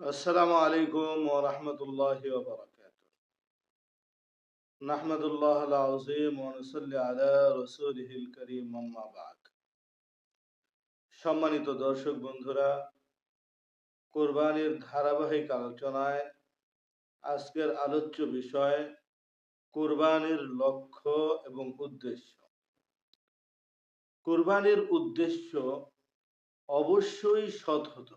আসসালামু আলাইকুম ওয়া রাহমাতুল্লাহি ওয়া বারাকাতুহু। নাহমাদুল্লাহ আল আযীম ওয়া নুসাল্লি আলা রাসূলিহিল কারীম, আম্মা বাদ। সম্মানিত দর্শক বন্ধুরা, কোরবানির ধারাবাহিক আলোচনায় আজকের আলোচ্য বিষয় কোরবানির লক্ষ্য এবং উদ্দেশ্য। কোরবানির উদ্দেশ্য অবশ্যই সৎ হতে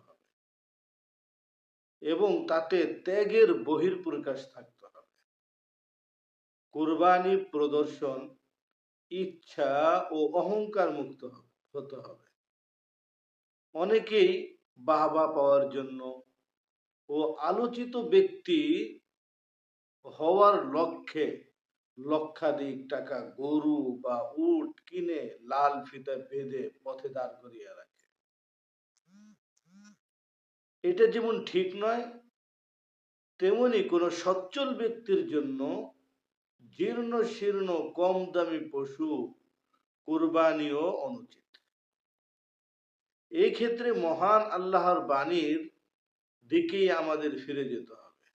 এবং তাতে ত্যাগের বহির্প্রকাশ থাকতে হবে। কোরবানি প্রদর্শন, ইচ্ছা ও অহংকার মুক্ত হতে হবে। অনেকেই বাহবা পাওয়ার জন্য ও আলোচিত ব্যক্তি হওয়ার লক্ষ্যে লক্ষাধিক টাকা গরু বা উট কিনে লাল ফিতা বেঁধে পথে দাঁড় করিয়ে রাখে। এটা যেমন ঠিক নয়, তেমনি কোনো সচ্ছল ব্যক্তির জন্য জীর্ণ শীর্ণ কম দামি পশু কুরবানিও অনুচিত। এই ক্ষেত্রে মহান আল্লাহর বাণীর দিকেই আমাদের ফিরে যেতে হবে।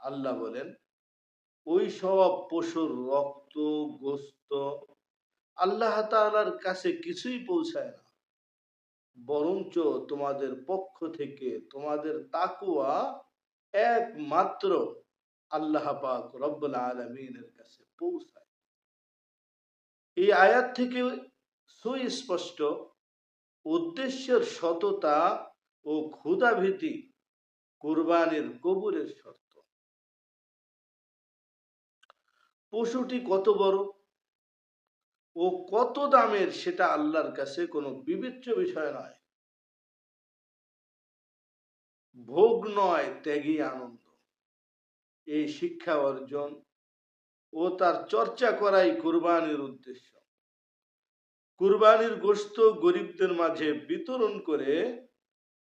আল্লাহ বলেন, ওই সব পশুর রক্ত, গোস্ত আল্লাহ তাআলার কাছে কিছুই পৌঁছায় না। বরঞ্চ তোমাদের পক্ষ থেকে তোমাদের তাকুয়া একমাত্র আল্লাহ পাক রব্বুল আলমিনের কাছে পৌঁছায়। এই আয়াত থেকে সুস্পষ্ট উদ্দেশ্যের সততা ও ক্ষুধাভীতি কুরবানির কবুলের শর্ত। পশুটি কত বড়? ও কত দামের সেটা আল্লাহর কাছে কোনো বিবেচ্য বিষয় নয়। ভোগ নয় ত্যাগী আনন্দ। এই শিক্ষা অর্জন ও তার চর্চা করাই কুরবানির উদ্দেশ্য। কুরবানির গোস্ত গরিবদের মাঝে বিতরণ করে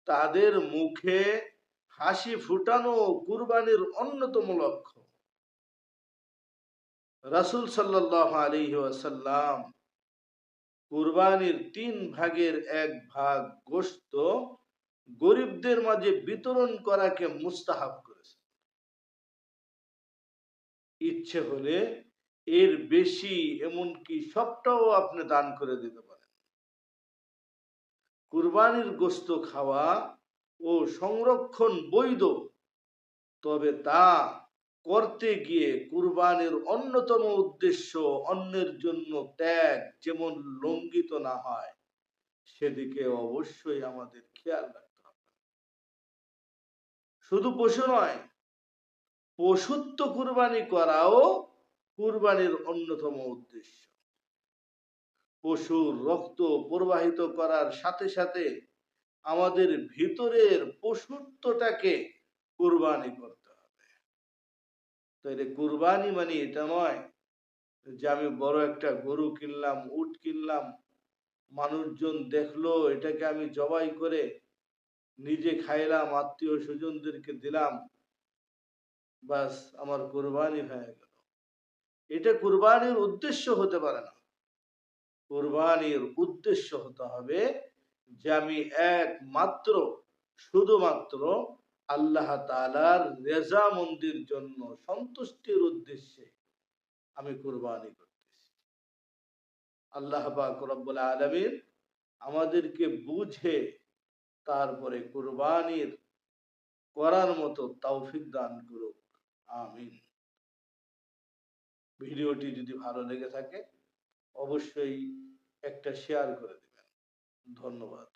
তাদের মুখে হাসি ফুটানো কুরবানির অন্যতম লক্ষ্য। রাসূল সাল্লাল্লাহু আলাইহি ওয়াসাল্লাম কুরবানির তিন ভাগের এক ভাগ গোশত গরিবদের মাঝে বিতরণ করাকে মুস্তাহাব করেছে। ইচ্ছে হলে এর বেশি এমনকি সবটাও আপনি দান করে দিতে পারেন। কুরবানির গোস্ত খাওয়া ও সংরক্ষণ বৈধ, তবে তা করতে গিয়ে কুরবানির অন্যতম উদ্দেশ্য অন্যের জন্য ত্যাগ যেমন লঙ্ঘিত না হয়, সেদিকে অবশ্যই আমাদের খেয়াল রাখতে হবে। শুধু পশু নয়, পশুত্ব কুরবানি করাও কুরবানির অন্যতম উদ্দেশ্য। পশুর রক্ত প্রবাহিত করার সাথে সাথে আমাদের ভিতরের পশুত্বটাকে কুরবানি করতে হবে তাইলে কুরবানি মানে এটা নয় যে আমি বড় একটা গরু কিনলাম, উট কিনলাম, মানুষজন দেখল, এটাকে আমি জবাই করে নিজে খাইলাম, আত্মীয় স্বজনদেরকে দিলাম বাস আমার কুরবানি হয়ে গেল। এটা কুরবানির উদ্দেশ্য হতে পারে না। কুরবানির উদ্দেশ্য হতে হবে যে আমি একমাত্র, শুধুমাত্র আল্লাহ তালার রেজা মন্দির জন্য সন্তুষ্টির উদ্দেশ্যে আমি কুরবানি করতেছি। আল্লাহ পাক আমাদেরকে বুঝে তারপরে কুরবানির করার মতো তৌফিক দান করুক। আমিন। ভিডিওটি যদি ভালো লেগে থাকে, অবশ্যই একটা শেয়ার করে দিবেন। ধন্যবাদ।